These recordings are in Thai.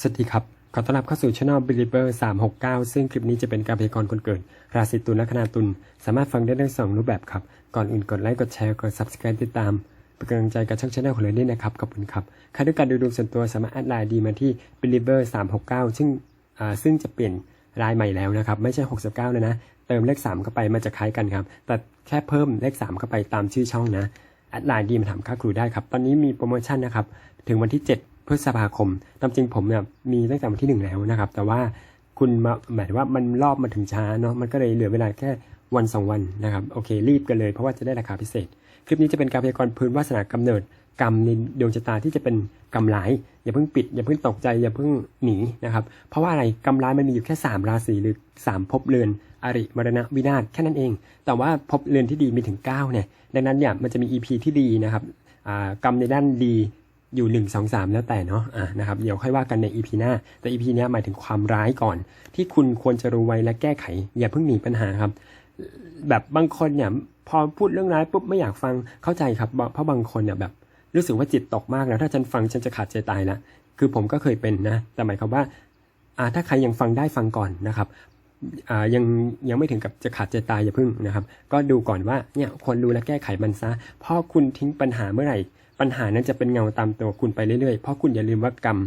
สวัสดีครับ ขอต้อนรับเข้าสู่ช่อง Believer 369 ซึ่งคลิปนี้จะเป็นการพยากรณ์คนเกิด ราศีตุลและคณาตุล สามารถฟังได้ทั้งสองรูปแบบครับ ก่อนอื่นกดไลค์ กดแชร์ กด Subscribe ติดตาม เป็นกำลังใจกับช่องชาแนลของเราด้วยนะครับ ขอบคุณครับ ใครต้องการดูดวงส่วนตัวสามารถแอดไลน์ดีมาที่ Believer 369 ซึ่งอ่าซึ่งจะเปลี่ยนรายใหม่แล้วนะครับ ไม่ใช่ 69 แล้วนะ เติมเลข 3 เข้าไปมันจะคล้ายกันครับ แต่แค่เพิ่มเลข 3 เข้าไปตามชื่อช่องนะ แอดไลน์ดีมาถามค่าครูได้ครับ ตอนนี้มีโปรโมชั่นนะครับ ถึงวันที่ 7 พฤษภาคมตามจริงผมเนี่ยมีตั้งแต่วันที่1แล้วนะครับ แต่ว่าคุณมาหมายว่ามันรอบมาถึงช้าเนาะมันก็เลยเหลือเวลาแค่วัน2วันนะครับ โอเค รีบกันเลยเพราะว่าจะได้ราคาพิเศษ คลิปนี้จะเป็นการพยากรณ์พื้นวาสนากำเนิดกรรมในดวงชะตาที่จะเป็นกรรมร้ายอย่าเพิ่งปิด อย่าเพิ่งตกใจ อย่าเพิ่งหนีนะครับ เพราะว่าอะไรกรรมร้ายมันมีอยู่แค่ 3 ราศีหรือ 3ภพเรือน อริมรณะวินาศแค่นั้นเอง แต่ว่าภพเรือนที่ดีมีถึง 9 เนี่ย ดังนั้นเนี่ยมันจะมี EP ที่ดีนะครับกรรมในด้านดี อยู่ 1 2 3 แล้วแต่เนาะอ่านะครับเดี๋ยวค่อยว่ากันใน EP หน้า แต่ EP เนี้หมายถึงความร้ายก่อน ที่คุณควรจะรู้ไว้และแก้ไข อย่าเพิ่งหนีปัญหาครับ แบบบางคนเนี่ยพอพูดเรื่องร้ายปุ๊บไม่อยากฟังเข้าใจครับ เพราะบางคนเนี่ยแบบรู้สึกว่าจิตตกมากแล้วถ้าฉันฟังฉันจะขาดใจตายละคือผมก็เคยเป็นนะ แต่หมายความว่าอ่าถ้าใครยังฟังได้ฟังก่อนนะครับอ่ายังยังไม่ถึงกับจะขาดใจตายอย่าพึ่งนะครับ ก็ดูก่อนว่าเนี่ยควรรู้และแก้ไขมันซะพราะคุณทิ้งปัญหาเมื่อไหร่ ปัญหานั้นจะเป็นเงาตามตัวคุณไปเรื่อยๆ เพราะคุณอย่าลืมว่ากรรม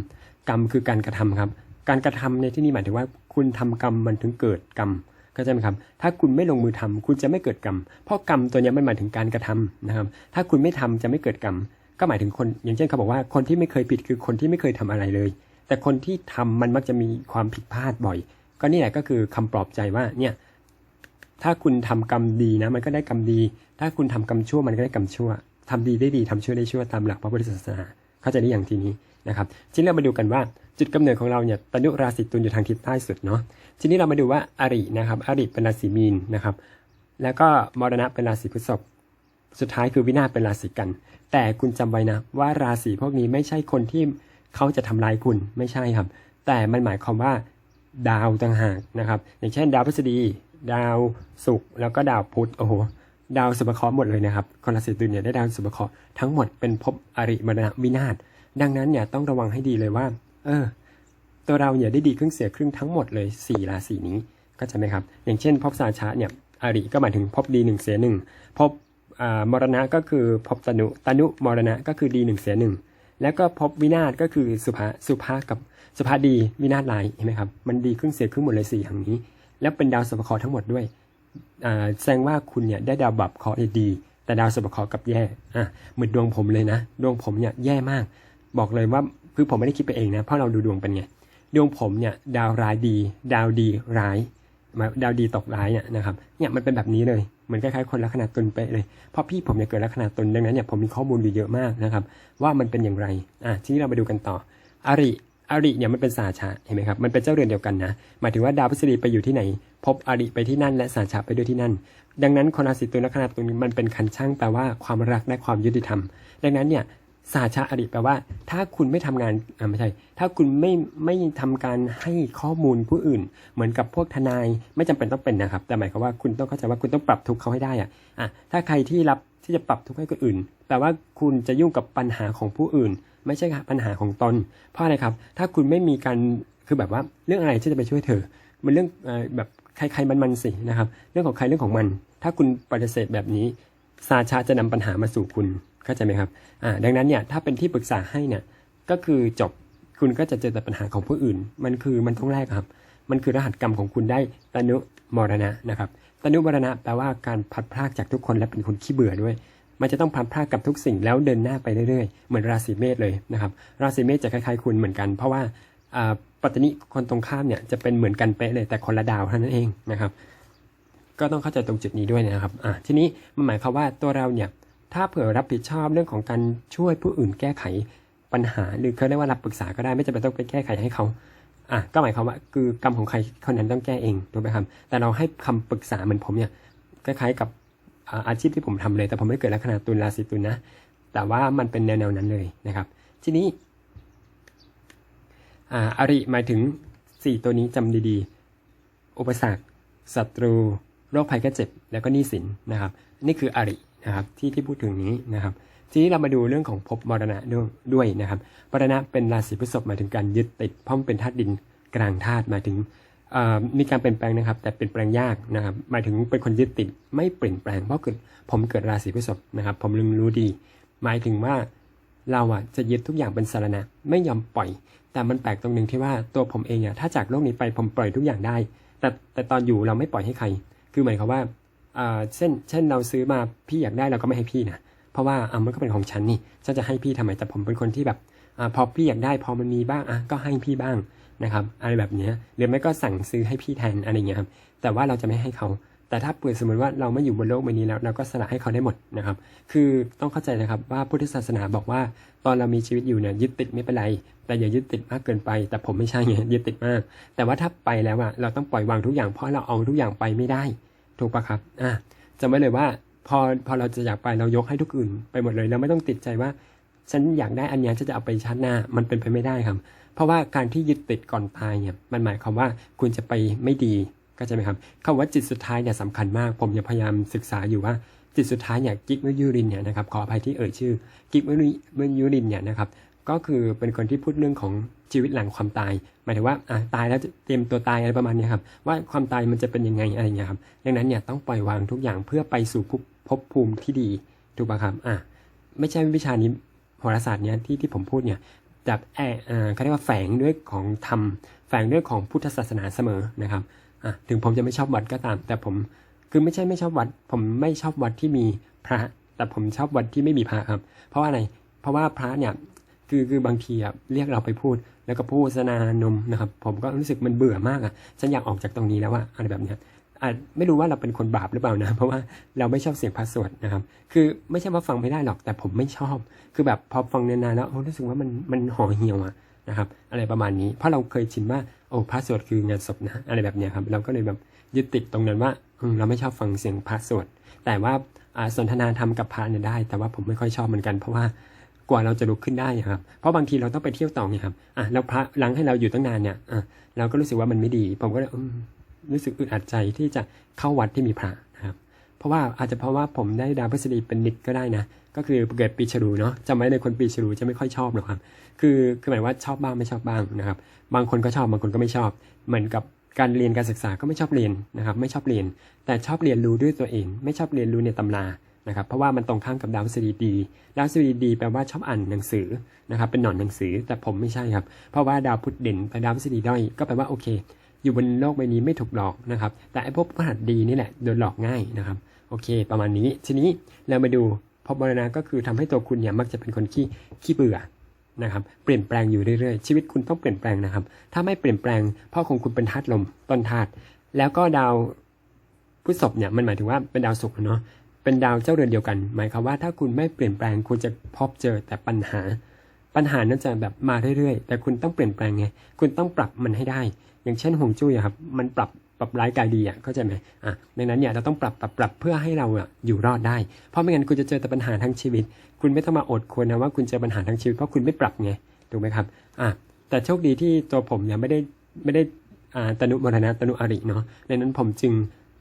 กรรมคือการกระทำครับ การกระทำในที่นี้หมายถึงว่า คุณทำกรรมมันถึงเกิดกรรมเข้าใจไหมครับ ถ้าคุณไม่ลงมือทำคุณจะไม่เกิดกรรม เพราะกรรมตัวนี้มันหมายถึงการกระทำนะครับ ถ้าคุณไม่ทำจะไม่เกิดกรรม ก็หมายถึงคน อย่างเช่นเขาบอกว่าคนที่ไม่เคยผิดคือคนที่ไม่เคยทำอะไรเลย แต่คนที่ทำมันมักจะมีความผิดพลาดบ่อย ก็นี่แหละก็คือคำปลอบใจว่าเนี่ยถ้าคุณทำกรรมดีนะ มันก็ได้กรรมดี ถ้าคุณทำกรรมชั่วมันก็ได้กรรมชั่ว ทำดีได้ดีทำชั่วได้ชั่วตามหลักพระพุทธศาสนา เข้าใจได้อย่างทีนี้นะครับทีนี้เรามาดูกันว่าจุดกำเนิดของเราเนี่ยตนุราศีตุลอยู่ทางทิศใต้สุดเนาะทีนี้เรามาดูว่าอรินะครับอริเป็นราศีมีนนะครับ แล้วก็มรณะเป็นราศีพฤษภสุดท้ายคือวินาศเป็นราศีกัน แต่คุณจำไว้นะว่าราศีพวกนี้ไม่ใช่คนที่เขาจะทำลายคุณไม่ใช่ครับ แต่มันหมายความว่าดาวต่างหากนะครับ อย่างเช่น ดาวพฤษฎีดาวศุกร์แล้วก็ดาวพุธโอ้โห ดาวสุภเคราะห์หมดเลยนะครับคนราศีตุลเนี่ยได้ดาวสุภเคราะห์ทั้งหมดเป็นภพอริมรณะวินาศดังนั้นเนี่ยต้องระวังให้ดีเลยว่า เออ ตัวเราเนี่ยได้ดีครึ่งเสียครึ่งทั้งหมดเลย4ราศีนี้ก็จะไหมครับ อย่างเช่นภพสาชะเนี่ยอริก็หมายถึงภพดีหนึ่งเสียหนึ่งภพมรณะก็คือภพตนุตนุมรณะก็คือดีหนึ่งเสียหนึ่งแล้วก็ภพวินาศก็คือสุภาสุภากับสุภาดีวินาศลายเห็นไหมครับมันดีครึ่งเสียครึ่งหมดเลยสี่อย่างนี้ แล้วเป็นดาวสุภเคราะห์ทั้งหมดด้วย แสดงว่าคุณเนี่ยได้ดาวบับเคราะห์ดี แต่ดาวสุภเคราะห์กับแย่อะเหมือนดวงผมเลยนะ ดวงผมเนี่ยแย่มาก บอกเลยว่าคือผมไม่ได้คิดไปเองนะ เพราะเราดูดวงเป็นไง ดวงผมเนี่ยดาวร้ายดี ดาวดีร้ายมาดาวดีตกร้ายเนี่ยนะครับเนี่ยมันเป็นแบบนี้เลยเหมือนคล้ายๆคนลัคนาตุลไปเลยเพราะพี่ผมเนี่ยเกิดลัคนาตุลดังนั้นเนี่ยผมมีข้อมูลอยู่เยอะมากนะครับ ว่ามันเป็นอย่างไรอะทีนี้เรามาดูกันต่อ อริ อริเนี่ยมันเป็นสาชะเห็นไหมครับมันเป็นเจ้าเรือนเดียวกันนะหมายถึงว่าดาวพฤษฎีไปอยู่ที่ไหน พบอริไปที่นั่นและสาชะไปด้วยที่นั่น ดังนั้นคนราศีตุลลัคนาตุลมันเป็นคันช่างแปลว่าความรักและความยุติธรรม ดังนั้นเนี่ยสาชาอริแปลว่า ถ้าคุณไม่ทำงานอ่าไม่ใช่ ถ้าคุณไม่ไม่ทำการให้ข้อมูลผู้อื่น เหมือนกับพวกทนายไม่จำเป็นต้องเป็นนะครับ แต่หมายความว่าคุณต้องเข้าใจว่าคุณต้องปรับทุกข์เขาให้ได้อะอะถ้าใครที่รับที่จะปรับทุกข์ให้คนอื่นแปลว่าคุณจะยุ่งกับปัญหาของผู้อื่น ไม่ใช่ปัญหาของตน เพราะอะไรครับ ถ้าคุณไม่มีการคือแบบว่าเรื่องอะไรที่จะไปช่วยเธอ มันเรื่องแบบใครๆมันมันๆสินะครับ เรื่องของใครเรื่องของมัน ถ้าคุณปฏิเสธแบบนี้ซาชาจะนำปัญหามาสู่คุณเข้าใจไหมครับอ่าดังนั้นเนี่ยถ้าเป็นที่ปรึกษาให้เนี่ยก็คือจบคุณก็จะเจอแต่ปัญหาของผู้อื่น มันคือมันต้องแรกครับ มันคือรหัสกรรมของคุณได้ตนุมรณะนะครับตนุมรณะแปลว่าการพัดพรากจากทุกคนและเป็นคนขี้เบื่อด้วย มันจะต้องพลัดพากกับทุกสิ่งแล้วเดินหน้าไปเรื่อยๆ เหมือนราศีเมษเลยนะครับ ราศีเมษจะคล้ายๆคุณเหมือนกัน เพราะว่าปัตตนิคนตรงข้ามเนี่ยจะเป็นเหมือนกันเป๊ะเลยแต่คนละดาวเท่านั้นเองนะครับ ก็ต้องเข้าใจตรงจุดนี้ด้วยนะครับอะทีนี้มันหมายความว่าตัวเราเนี่ยถ้าเผื่อรับผิดชอบเรื่องของการช่วยผู้อื่นแก้ไขปัญหา หรือเขาเรียกว่ารับปรึกษาก็ได้ไม่จำเป็นต้องไปแก้ไขให้เขาอะก็หมายความว่าคือกรรมของใครคนนั้นต้องแก้เองถูกไหมครับแต่เราให้คำปรึกษาเหมือนผมเนี่ยคล้ายๆกับ อาชีพที่ผมทำเลย แต่ผมไม่ได้เกิดลัคนาตุลราศีตุลนะ แต่ว่ามันเป็นแนวๆนั้นเลยนะครับ ทีนี้อ่าอริหมายถึงสี่ตัวนี้จำดีๆ อุปสรรคศัตรูโรคภัยแค่เจ็บ แล้วก็หนี้สินนะครับ นี่คืออรินะครับที่ที่พูดถึงนี้นะครับ ทีนี้เรามาดูเรื่องของภพมรณะด้วยด้วยนะครับมรณะเป็นราศีพฤษภหมายถึงการยึดติดพราะมันเป็นธาตุดินกลางธาตุหมายถึง มีการเปลี่ยนแปลงนะครับ แต่เปลี่ยนแปลงยากนะครับหมายถึงเป็นคนยึดติดไม่เปลี่ยนแปลงเพราะเกิดผมเกิดราศีพฤษภนะครับ ผมลึงรู้ดี หมายถึงว่าเราอะจะยึดทุกอย่างเป็นสารณะไม่ยอมปล่อย แต่มันแปลกตรงหนึ่งที่ว่าตัวผมเองอะถ้าจากโลกนี้ไปผมปล่อยทุกอย่างได้ แต่แต่ตอนอยู่เราไม่ปล่อยให้ใคร คือหมายความว่าอ่าเช่น เช่นเราซื้อมาพี่อยากได้เราก็ไม่ให้พี่นะเพราะว่าอะมันก็เป็นของฉันนี่ฉันจะให้พี่ทำไมแต่ผมเป็นคนที่แบบอาพอพี่อยากได้พอมันมีบ้างอะก็ให้พี่บ้าง นะครับอะไรแบบนี้หรือไม่ก็สั่งซื้อให้พี่แทนอะไรเงี้ยครับแต่ว่าเราจะไม่ให้เขา แต่ถ้าเปิดสมมติว่าเราไม่อยู่บนโลกใบนี้แล้วเราก็สละให้เขาได้หมดนะครับ คือต้องเข้าใจนะครับว่าพุทธศาสนาบอกว่า ตอนเรามีชีวิตอยู่เนี่ยยึดติดไม่เป็นไร แต่อย่ายึดติดมากเกินไป แต่ผมไม่ใช่ไงยึดติดมาก แต่ว่าถ้าไปแล้วอะเราต้องปล่อยวางทุกอย่างเพราะเราเอาทุกอย่างไปไม่ได้ ถูกปะครับอะจำไว้เลยว่าพอพอเราจะอยากไปเรายกให้ทุกอื่นไปหมดเลยเราไม่ต้องติดใจว่าฉันอยากได้อันเนี้ยฉันจะเอาไปชาติหน้ามันเป็นไปไม่ได้ครับ เพราะว่าการที่ยึดติดก่อนตายเนี่ยมันหมายความว่าคุณจะไปไม่ดีก็ใช่ไหมครับคำว่าจิตสุดท้ายเนี่ยสำคัญมาก ผมจะพยายามศึกษาอยู่ว่าจิตสุดท้ายเนี่ยกิกมยูรินเนี่ยนะครับขออภัยที่เอ่ยชื่อกิกมยูรินเนี่ยนะครับก็คือเป็นคนที่พูดเรื่องของชีวิตหลังความตาย หมายถึงว่าอะตายแล้วเตรียมตัวตายอะไรประมาณนี้ครับว่าความตายมันจะเป็นยังไงอะไรเงี้ยครับดังนั้นเนี่ยต้องปล่อยวางทุกอย่างเพื่อไปสู่ภพภูมิที่ดีถูกปะครับอะไม่ใช่วิชานี้โหราศาสตร์เนี้ยที่ที่ผมพูดเนี่ย จะแอบเอ่อเขาเรียกว่าแฝงด้วยของธรรม แฝงด้วยของพุทธศาสนาเสมอนะครับถึงผมจะไม่ชอบวัดก็ตาม แต่ผมคือไม่ใช่ไม่ชอบวัด ผมไม่ชอบวัดที่มีพระ แต่ผมชอบวัดที่ไม่มีพระครับ เพราะว่าอะไร เพราะว่าพระเนี่ยคือคือบางทีอะเรียกเราไปพูด แล้วก็พูดสนานมนะครับ ผมก็รู้สึกมันเบื่อมากอะฉันอยากออกจากตรงนี้แล้วว่าอะไรแบบเนี้ย อาจไม่รู้ว่าเราเป็นคนบาปหรือเปล่านะ เพราะว่าเราไม่ชอบเสียงพระสวดนะครับ คือไม่ใช่ว่าฟังไม่ได้หรอกแต่ผมไม่ชอบ คือแบบพอฟังนานๆแล้วรู้สึกว่ามันมันห่อเหี่ยวอะนะครับ อะไรประมาณนี้เพราะเราเคยชินว่าโอ้พระสวดคืองานศพนะอะไรแบบเนี้ยครับเราก็เลยแบบยึดติดตรงนั้นว่าเราไม่ชอบฟังเสียงพระสวดแต่ว่าสนทนาธรรมกับพระเนี่ยได้ แต่ว่าผมไม่ค่อยชอบเหมือนกันเพราะว่ากว่าเราจะลุกขึ้นได้อะครับ เพราะบางทีเราต้องไปเที่ยวต่อไงครับ อะแล้วพระหลังให้เราอยู่ตั้งนานเนี่ย อะเราก็รู้สึกว่ามันไม่ดี ผมก็เลยอืม รู้สึกอึดอัดใจที่จะเข้าวัดที่มีพระนะครับ เพราะว่าอาจจะเพราะว่าผมได้ดาวพฤษฎีเป็นนิกก็ได้นะ ก็คือเกิดปีฉลูเนาะจำไว้เลยคนปีฉลูจะไม่ค่อยชอบหรอกครับ คือคือหมายว่าชอบบ้างไม่ชอบบ้างนะครับ บางคนก็ชอบบางคนก็ไม่ชอบ เหมือนกับการเรียนการศึกษาก็ไม่ชอบเรียนนะครับ ไม่ชอบเรียน แต่ชอบเรียนรู้ด้วยตัวเอง ไม่ชอบเรียนรู้ในตำรานะครับเพราะว่ามันตรงข้ามกับดาวพฤษฎีดีดาวพฤษฎีดีแปลว่าชอบอ่านหนังสือนะครับเป็นหนอนหนังสือแต่ผมไม่ใช่ครับ เพราะว่าดาวพุธเด่นแต่ดาวพฤษฎีด้อยก็แปลว่าโอเค อยู่บนโลกใบนี้ไม่ถูกหลอกนะครับ แต่ไอ้พวกพหัสดีนี่แหละโดนหลอกง่ายนะครับ โอเค ประมาณนี้ ทีนี้เรามาดูพบมรณะก็คือทำให้ตัวคุณเนี่ยมักจะเป็นคนขี้ขี้เบื่อนะครับ เปลี่ยนแปลงอยู่เรื่อยๆ ชีวิตคุณต้องเปลี่ยนแปลงนะครับ ถ้าไม่เปลี่ยนแปลงพ่อของคุณเป็นธาตุลมต้นธาตุแล้วก็ดาวพฤษภเนี่ยมันหมายถึงว่าเป็นดาวศุกร์เนาะเป็นดาวเจ้าเรือนเดียวกัน หมายความว่าถ้าคุณไม่เปลี่ยนแปลงคุณจะพบเจอแต่ปัญหา ปัญหานั้นจะแบบมาเรื่อยๆ แต่คุณต้องเปลี่ยนแปลงไง คุณต้องปรับมันให้ได้ อย่างเช่นห่วงจุ้ยอะครับ มันปรับปรับร้ายกายดีอะเข้าใจไหมอะดังนั้นเนี่ยเราต้องปรับปรับปรับเพื่อให้เราอะอยู่รอดได้ เพราะไม่งั้นคุณจะเจอแต่ปัญหาทั้งชีวิต คุณไม่ต้องมาอดควรนะว่าคุณเจอปัญหาทั้งชีวิตเพราะคุณไม่ปรับไง ถูกไหมครับ อะแต่โชคดีที่ตัวผมเนี่ยไม่ได้ไม่ได้อ่าตนุมรณะตนุอริเนาะ ดังนั้นผมจึง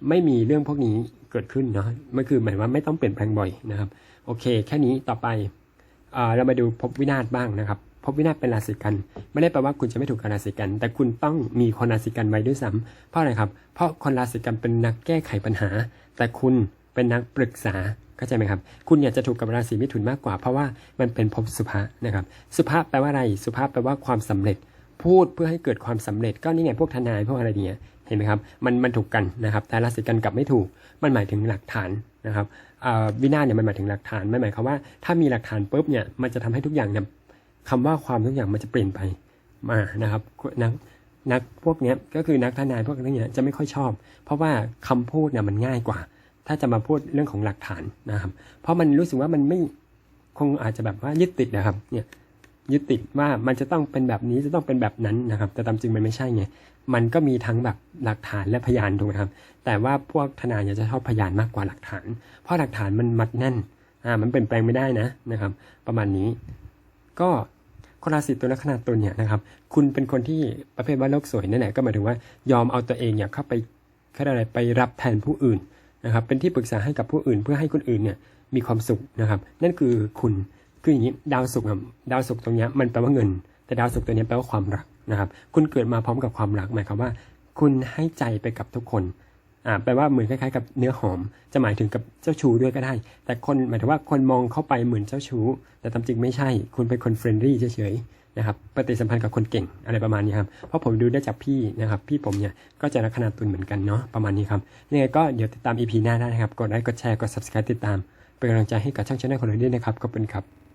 ไม่มีเรื่องพวกนี้เกิดขึ้นเนาะมันคือหมายว่าไม่ต้องเปลี่ยนแปลงบ่อยนะครับ โอเค แค่นี้ต่อไป เรามาดูภพวินาศบ้างนะครับภพวินาศเป็นราศีกัน ไม่ได้แปลว่าคุณจะไม่ถูกกับราศีกัน แต่คุณต้องมีคนราศีกันไว้ด้วยซ้ำเพราะอะไรครับ เพราะคนราศีกันเป็นนักแก้ไขปัญหา แต่คุณเป็นนักปรึกษาเข้าใจไหมครับ คุณอยากจะถูกกับราศีมิถุนมากกว่า เพราะว่ามันเป็นภพสุภะนะครับ สุภะแปลว่าอะไร สุภะแปลว่าความสำเร็จ พูดเพื่อให้เกิดความสำเร็จ ก็นี่ไงพวกทนายพวกอะไรเนี้ย เห็นไหมครับ มันมันถูกกันนะครับ แต่ราศีกันกลับไม่ถูก มันหมายถึงหลักฐานนะครับวินาศเนี่ยมันหมายถึงหลักฐานไม่หมายความว่าถ้ามีหลักฐานปุ๊บเนี่ยมันจะทำให้ทุกอย่างเนี่ยคำว่าความทุกอย่างมันจะเปลี่ยนไปมานะครับนักนักพวกเนี้ยก็คือนักทนายพวกนี้เนี่ยจะไม่ค่อยชอบ เพราะว่าคำพูดเนี่ยมันง่ายกว่า ถ้าจะมาพูดเรื่องของหลักฐานนะครับ เพราะมันรู้สึกว่ามันไม่คงอาจจะแบบว่ายึดติดนะครับเนี่ย ยึดติดว่ามันจะต้องเป็นแบบนี้จะต้องเป็นแบบนั้นนะครับ แต่ตามจริงมันไม่ใช่ไงมันก็มีทั้งแบบหลักฐานและพยานถูกไหมครับ แต่ว่าพวกทนายจะชอบพยานมากกว่าหลักฐาน เพราะหลักฐานมันมัดแน่นอ่ามันเปลี่ยนแปลงไม่ได้นะนะครับ ประมาณนี้ ก็คนราศีตุลและขนาดตุลเนี่ยนะครับ คุณเป็นคนที่ประเภทว่าโลกสวยนั่นแหละก็หมายถึงว่ายอมเอาตัวเองเนี่ยเข้าไปเขาอะไรไปรับแทนผู้อื่นนะครับ เป็นที่ปรึกษาให้กับผู้อื่น เพื่อให้คนอื่นเนี่ยมีความสุขนะครับ นั่นคือคุณ คืออย่างนี้ดาวศุกร์อะดาวศุกร์ตรงนี้มันแปลว่าเงิน แต่ดาวศุกร์ตัวนี้แปลว่าความรักนะครับ คุณเกิดมาพร้อมกับความรักหมายความว่า คุณให้ใจไปกับทุกคนอ่าแปลว่าเหมือนคล้ายๆกับเนื้อหอม จะหมายถึงกับเจ้าชู้ด้วยก็ได้ แต่คนหมายถึงว่าคนมองเข้าไปเหมือนเจ้าชู้ แต่ตามจริงไม่ใช่ คุณเป็นคนเฟรนลี่เฉยๆนะครับ ปฏิสัมพันธ์กับคนเก่งอะไรประมาณนี้ครับ เพราะผมดูได้จากพี่นะครับ พี่ผมเนี่ยก็จะลัคนาตุลเหมือนกันเนาะประมาณนี้ครับยังไงก็เดี๋ยวติดตาม EP หน้าได้นะครับ กดไลค์ กดแชร์ กด subscribe ติดตาม เป็นกำลังใจให้กับช่างชาแนลของเราด้วยนะครับ ขอบคุณครับ